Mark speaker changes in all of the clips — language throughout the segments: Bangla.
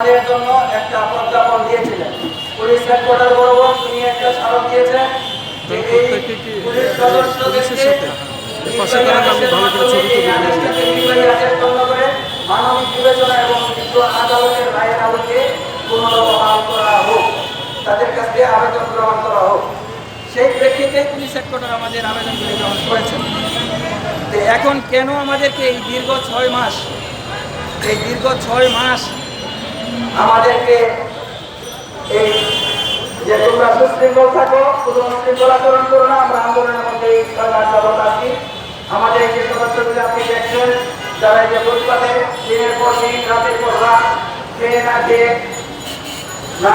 Speaker 1: আমাদের জন্য একটা প্রজ্ঞাপন দিয়েছিলেন। পুলিশ হেডকোয়ার্টার বরাবর তিনি একটা স্মারক দিয়েছেন যে এই পুলিশ সদস্যদেরকে মানবিক বিবেচনা এবং বিজ্ঞ আদালতের রায়ের আলোকে পুনর্বহাল করা হোক তাদের কাছ থেকে আবেদন গ্রহণ করা হোক। সেই প্রেক্ষিতে পুলিশ হেডকোয়ার্টার আমাদের আবেদনগুলি গ্রহণ করেছেন এখন কেন আমাদেরকে এই দীর্ঘ ছয় মাস এই দীর্ঘ ছয় মাস আমাদেরকে যে তোমরা থাকো, শুধু আচরণ করো না, আমরা আন্দোলনের মধ্যে আছি। আমাদের যে আপনি দেখছেন যে দিনের পর দিন, রাতের পর রাত, খেয়ে না খেয়ে, না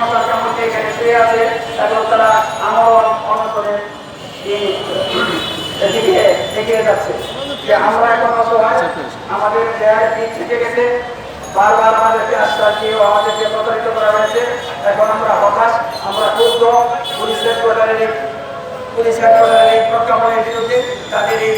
Speaker 1: মশার এখানে শুয়ে আছে, এবং তারা আমরণ অনশনে এদিকে এগিয়ে যাচ্ছে। যে আমরা এখন অসহায়, আমাদের পিঠ থেকে গেছে। বারবার আমাদেরকে আশ্বাস দিয়ে আমাদেরকে প্রতারিত করা হয়েছে। এখন আমরা হতাশ, আমরা ক্ষুব্ধ। পুলিশ হেডকোয়ার্টারের এই পুলিশ হেডকোয়ার্টারের এই প্রজ্ঞাপনের বিরুদ্ধে, তাদের এই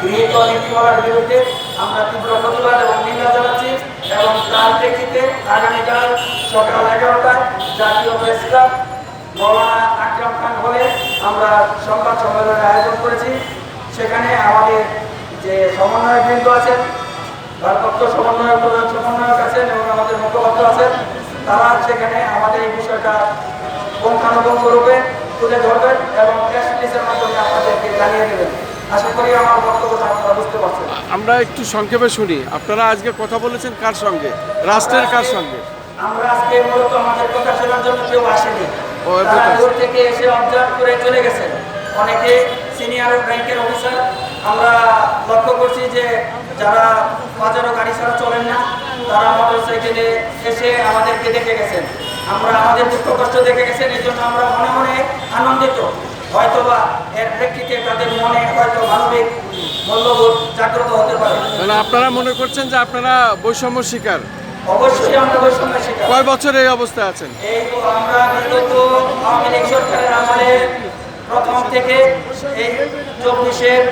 Speaker 1: গৃহীত নীতিমালার বিরুদ্ধে আমরা তীব্র প্রতিবাদ এবং নিন্দা জানাচ্ছি এবং তার প্রেক্ষিতে আগামীকাল সকাল এগারোটায় জাতীয় প্রেস ক্লাব মৌলানা আকরাম খান হলে আমরা সংবাদ সম্মেলনের আয়োজন করেছি। সেখানে আমাদের যে সমন্বয়ক বৃন্দ আছেন ভারপ্রাপ্ত সমন্বয়ক প্রধান সমন্বয়ক আছেন এবং আমাদের মুখপাত্র আছেন। তারা সেখানে আমাদের এই বিষয়টা পুঙ্খানুপুঙ্খ রূপে তুলে ধরবেন এবং প্রেস রিলিজের মাধ্যমে আপনাদেরকে জানিয়ে দেবেন। আশা করি আমার বক্তব্যটা আপনারা বুঝতে পারছেন।
Speaker 2: আমরা একটু সংক্ষেপে শুনি। আপনারা আজকে কথা বলেছেন কার সঙ্গে? রাষ্ট্রের কার সঙ্গে?
Speaker 1: আমরা আজকে মূলত আমাদের কথা শোনার জন্য কেউ আসেনি। তারা দূর থেকে এসে অবজার্ভ করে চলে গেছেন। অনেকে সিনিয়র র্যাঙ্কের অফিসার আমরা লক্ষ্য করছি যে যারা বাজারও গাড়ি ছাড়া চলেন না তারা মোটর সাইকেলে এসে আমাদেরকে দেখে গেছেন। আমরা আমাদের দুঃখ কষ্ট দেখে গেছেন এই জন্য আমরা মনে মনে আনন্দিত। হয়তোবা এর প্রেক্ষিতে তাদের মনে হয়তো মানবিক মূল্যবোধ জাগ্রত হতে পারে।
Speaker 2: মানে আপনারা মনে করছেন যে আপনারা বৈষম্য শিকার?
Speaker 1: অবশ্যই আমরা বৈষম্য শিকার।
Speaker 2: কয় বছর এই অবস্থায় আছেন?
Speaker 1: এই তো আমরা বিগত আওয়ামী লীগ সরকারের আমলে প্রথম থেকে এই চব্বিশের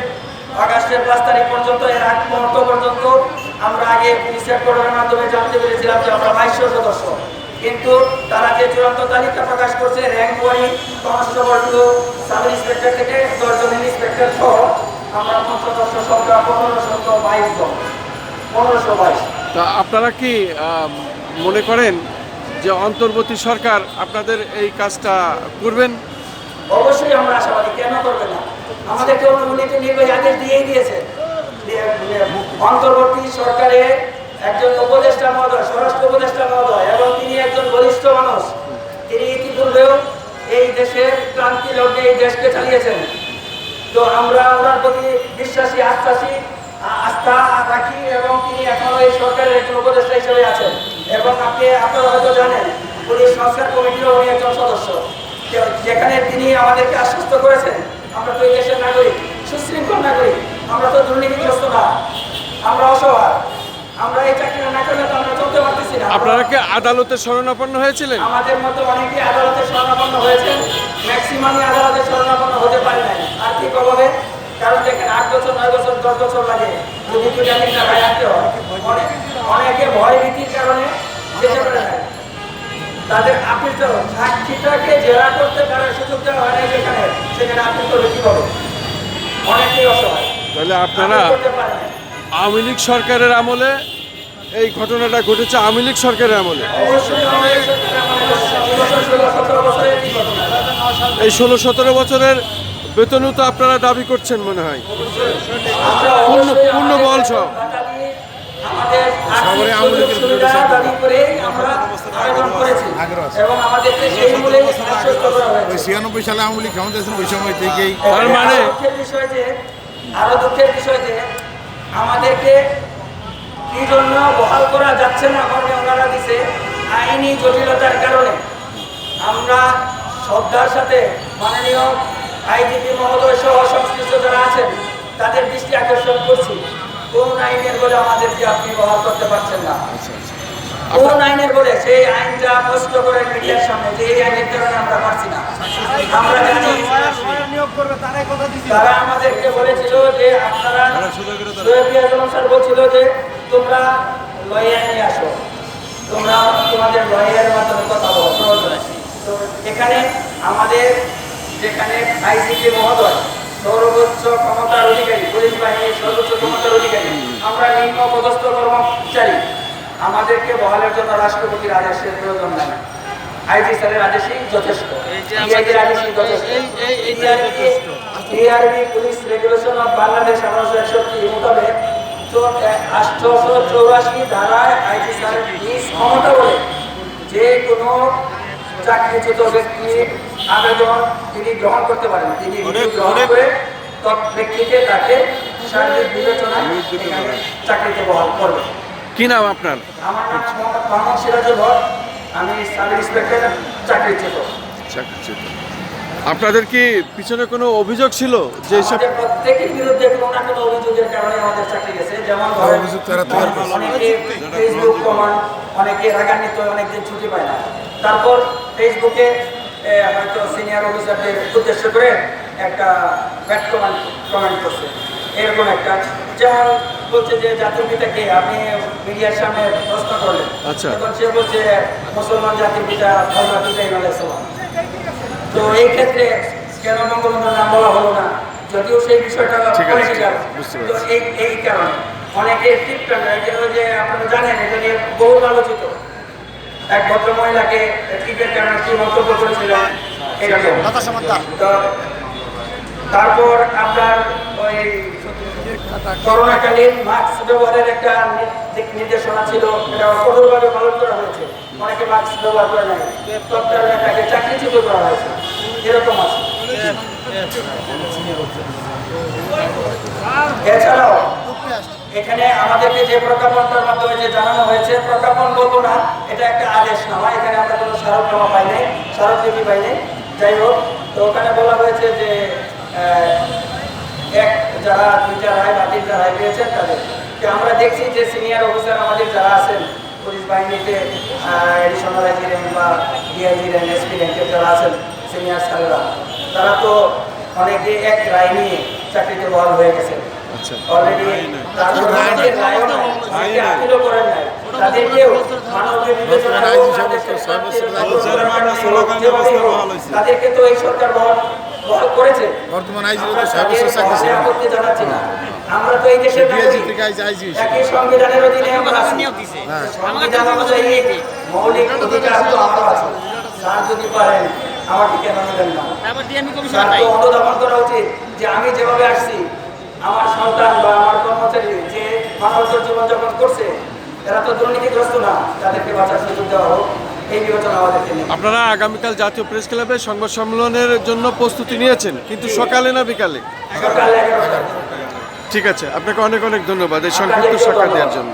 Speaker 1: আগস্টের পাঁচ তারিখ পর্যন্ত এর আগ মুহূর্ত পর্যন্ত আমরা আগে হেডকোয়ার্টারের মাধ্যমে জানতে পেরেছিলাম যে আমরা বাইশশো সদস্য। কিন্তু তারা যে চূড়ান্ত তালিকা প্রকাশ করছে র্যাঙ্ক ওয়ারি কনস্টেবল টু সাব ইন্সপেক্টর থেকে দশজন ইন্সপেক্টর সহ আমরা সদস্য সংখ্যা পনেরোশো বাইশ জন। পনেরোশো বাইশ।
Speaker 2: তা আপনারা কি মনে করেন যে অন্তর্বর্তী সরকার আপনাদের এই কাজটা করবেন?
Speaker 1: অবশ্যই আমরা আশাবাদী। কেন করবে না? আমাদেরকে উন্নতি নির্বাহী আদেশ দিয়েই দিয়েছে। দিয়ে- দিয়ে অন্তর্বর্তী সরকারে একজন উপদেষ্টা মহোদয়, স্বরাষ্ট্র উপদেষ্টা মহোদয়, এবং তিনি একজন বলিষ্ঠ মানুষ। তিনি ইতিপূর্বেও এই দেশের ক্রান্তি লগ্নে এই দেশকে চালিয়েছেন। তো আমরা ওনার প্রতি বিশ্বাসী আশ্বাসী আস্থা রাখি, এবং তিনি এখনও এই সরকারের একজন উপদেষ্টা হিসেবে আছেন। এবং আপনি, আপনারা হয়তো জানেন পুলিশ সংস্কার কমিটিরও উনি একজন সদস্য। যেখানে তিনি আমাদেরকে আশ্বস্ত করেছেন আমরা তো এই দেশের নাগরিক সুশৃঙ্খল নাগরিক আমরা তো দুর্নীতিগ্রস্ত না। আমরা অসহায়। আমরা এই চাকরিটা না করলে তো আমরা চলতে পারতেছি না।
Speaker 2: আপনারা কি আদালতে শরণাপন্ন হয়েছিলেন?
Speaker 1: আমাদের মতো অনেকে আদালতে শরণাপন্ন ম্যাক্সিমামই আদালতে শরণাপন্ন হতে পারে নাই। আর্থিক অভাবে কারণ দেখেন আট বছর নয় বছর দশ বছর লাগে যদি হয়। অনেক অনেকে ভয় ভীতির কারণে যেতে পারে না তাদের আপিল তো সাক্ষীটাকে জেরা করতে পারার সুযোগ দেওয়া হয় না যেখানে সেখানে আপিল অনেকেই অসহায়।
Speaker 2: তাহলে আপনারা আওয়ামী লীগ সরকারের আমলে এই ঘটনাটা ঘটেছে আওয়ামী লীগ সরকারের আমলে। এই ষোলো সতেরো বছরের বেতনও তো আপনারা দাবি করছেন মনে হয়। পূর্ণ পূর্ণ বল সহ।
Speaker 1: আমাদের আর্থিক সুবিধা দাবি করে আমরা আবেদন করেছি। এবং আমাদেরকে সেই মূলে আশ্বস্ত করা
Speaker 3: ওই ছিয়ানব্বই সালে আওয়ামী লীগ ক্ষমতা ওই সময় থেকেই
Speaker 2: তার মানে?
Speaker 1: আরও দুঃখের বিষয় যে আরও দুঃখের বিষয় যে আমাদেরকে কি জন্য বহাল করা যাচ্ছে না মর্মে ওনারা দিছে আইনি জটিলতার কারণে। আমরা শ্রদ্ধার সাথে মাননীয় আইজিপি মহোদয় সহ সংশ্লিষ্ট যারা আছেন তাদের দৃষ্টি আকর্ষণ করছি। আইনের বলে আমাদেরকে আপনি বহাল করতে পারছেন না। কোন আইনের বলে সেই আইনটা স্পষ্ট করে মিডিয়ার সামনে যে এই আইনের কারণে আমরা পারছি না। আমরা জানি তারা আমাদেরকে বলেছিল যে আপনারা স্যার বলছিল যে তোমরা লইয়া নিয়ে আসো। তোমরা তোমাদের লয়ারের মাধ্যমে কথা বলো তো এখানে আমাদের যেখানে আইসিপি মহোদয় সর্বোচ্চ ক্ষমতার অধিকারী পুলিশ বাহিনীর সর্বোচ্চ ক্ষমতার অধিকারী। আমরা নিম্ন পদস্থ কর্মচারী। আমাদেরকে বহালের জন্য রাষ্ট্রপতির আদেশের প্রয়োজন নাই। আইজি স্যারের আদেশই যথেষ্ট। ডিআইজির যথেষ্ট। DRB police regulation of Bangladesh আঠারোশো একষট্টি মোতাবেক আঠারোশো চৌরাশি ধারায় আইজি স্যারের ক্ষমতা বলে যে কোনো চাকরিচ্যুত ব্যক্তির আবেদন তিনি গ্রহণ করতে পারেন। তিনি গ্রহণ করে ব্যক্তিকে তাকে শারীরিক বিবেচনায় এখানে চাকরিতে বহাল করবেন।
Speaker 2: কি নাম আপনার?
Speaker 1: আমার নাম মোহাম্মদ মোহাম্মদ সিরাজুল হক। আমি সাব ইন্সপেক্টর চাকরিচ্যুত।
Speaker 2: চাকরিচ্যুত। আপনাদের কি পিছনে কোনো অভিযোগ ছিল যে সব
Speaker 1: প্রত্যেকের বিরুদ্ধে কোনো না কোনো অভিযোগের কারণে আমাদের চাকরি গেছে। যেমন
Speaker 3: অভিযোগ তারা তৈরি করছে।
Speaker 1: অনেকে ফেসবুক কমান অনেকে রাগান্বিত অনেকদিন ছুটি পায় না। তারপর ফেসবুকে হয়তো সিনিয়র অফিসারদের উদ্দেশ্য করে একটা ব্যাড কমেন্ট কমেন্ট করছে। এরকম একটা যেমন বলছে যে জাতির পিতাকে আপনি মিডিয়ার সামনে প্রশ্ন করলেন।
Speaker 2: আচ্ছা।
Speaker 1: তখন সে বলছে মুসলমান জাতির পিতা হজরত ইব্রাহিম আলাইহিস তো এই ক্ষেত্রে কেন বঙ্গবন্ধুর নাম বলা হলো না? যদিও সেই বিষয়টা
Speaker 2: ঠিক
Speaker 1: পলিটিক্যাল তো এই এই কারণে অনেকে টিপটান যে আপনারা জানেন এটা নিয়ে বহু আলোচিত। এক ভদ্র মহিলাকে টিপের কারণে কি মন্তব্য করেছিলেন এরকম তারপর আপনার ওই করোনাকালীন মাস্ক ব্যবহারের একটা নির্দেশনা ছিল। এটা কঠোরভাবে পালন করা হয়েছে। অনেকে মাস্ক ব্যবহার করে নাই। তৎকালীন তাকে চাকরিচ্যুত করা হয়েছে। এরকম আছে। এছাড়াও এখানে আমাদেরকে যে প্রজ্ঞাপনটার মাধ্যমে যে জানানো হয়েছে, প্রজ্ঞাপন বলব না, এটা একটা আদেশ নামা, এখানে আমরা কোনো স্মারকনামা পাই নাই স্মারকলিপি পাই নাই। যাই হোক, তো ওখানে বলা হয়েছে যে এক যারা দুইটা রায় বা তিনটা রায় পেয়েছেন তাদের। তো আমরা দেখছি যে সিনিয়র অফিসার আমাদের যারা আছেন, পুলিশ বাহিনীতে এডিশনাল আইজি র্যাঙ্ক বা ডিআইজি র্যাঙ্ক এসপি র্যাঙ্কের যারা আছেন সিনিয়র স্যারেরা, তারা তো অনেকে এক রায় নিয়ে চাকরিতে বহাল হয়ে গেছে
Speaker 2: আচ্ছা।
Speaker 1: তাদেরকে তো এই সরকার বহাল করেছে।
Speaker 3: বর্তমান
Speaker 1: আমরা
Speaker 3: তো ছয় বছর
Speaker 1: তাদের
Speaker 3: চাকরি ছিল
Speaker 1: বহালে আপত্তি আমরা তো এই দেশের
Speaker 3: ডিআইজি থেকে আইজি আইজি
Speaker 1: একই সংবিধানের অধীনে আমরা আছি।
Speaker 3: হ্যাঁ।
Speaker 1: সংবিধান অনুযায়ী মৌলিক অধিকার তো আমারও আছে। স্যার যদি পারেন আমাকে কেন নেবেন না?
Speaker 4: তারপর ডিএমই কমিশন
Speaker 1: তার
Speaker 4: তাই
Speaker 1: করা উচিত যে আমি যেভাবে আসছি আমার সন্তান বা আমার কর্মচারী যে মানবতর জীবনযাপন করছে এরা তো দুর্নীতিগ্রস্ত না তাদেরকে বাঁচার সুযোগ দেওয়া হোক
Speaker 2: আপনারা আগামীকাল জাতীয় প্রেস ক্লাবে সংবাদ সম্মেলনের জন্য প্রস্তুতি নিয়েছেন কিন্তু সকালে না বিকালে? ঠিক আছে আপনাকে অনেক অনেক ধন্যবাদ এই সংক্ষিপ্ত সাক্ষাৎ দেওয়ার জন্য।